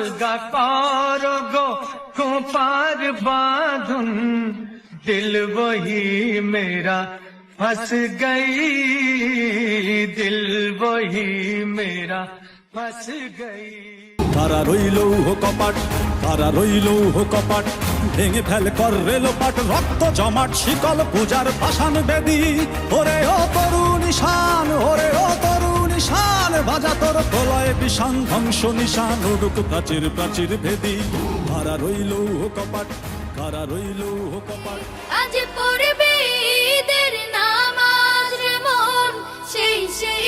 আলগা কর গো, কোপার বাঁধন, দিল বহি মেরা, ফস গই, দিল বহি মেরা, ফস গই। তারা রইল হো কপাট, তারা রইল হো কপাট, ভেঙে ফেল কর রেলপাট রক্ত জমাট, শিকল পূজার পাষাণ বেদি। ওরে ও তরু নিশান ওরে ও বাজা তোর ধ্বংস নিশান প্রাচীর প্রাচীর ভেদি। কারা রইল কপাট, কারা রইল কপাট? আজ পড়বে ঈদের নামাজ রে মন, সেই সেই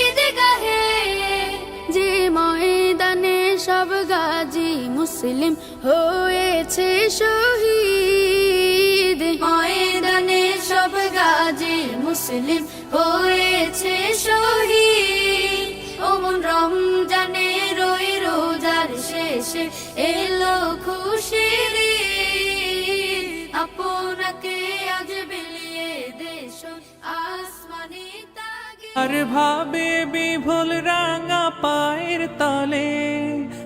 যে ময়দানে সব গাজী মুসলিম হয়েছে শহীদ। ময়দানে সব গাজী মুসলিম হয়েছে শহীদ। শেষে এলো খুশির। আপনাকে আজ বিলিয়ে দেশ আসমানি আর ভাবে বিভুল রাঙা পায়ের তলে,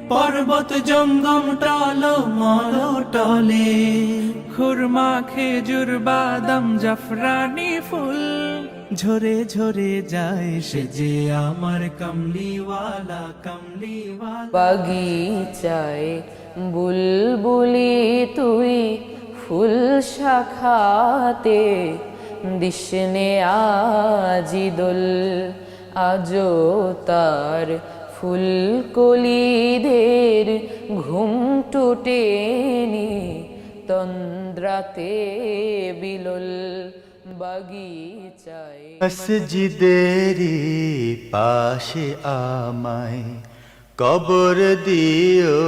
পর্বত জঙ্গম টল মল টলে। খুরমা খেজুর, বাদাম, জাফরানি ফুল। ঝরে ঝরে যায় সে যে আমার কমলিওয়ালা কমলিওয়ালা। বাগিচায় বুলবুলি তুই ফুল শাখাতে দিশনে আজি দোল আজো তার ফুলকলিদের ঘুম টুটেনি, তন্দ্রাতে বিলল। বাগিচায় পাশে আমায় কবর দিও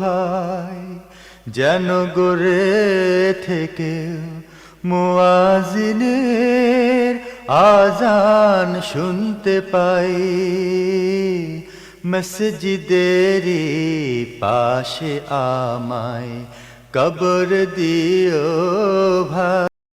ভাই, যেন গোরে থেকে মুয়াজিনের আজান শুনতে পাই। মসজিদেরি পাশে আমায় কবর দিও ভাই।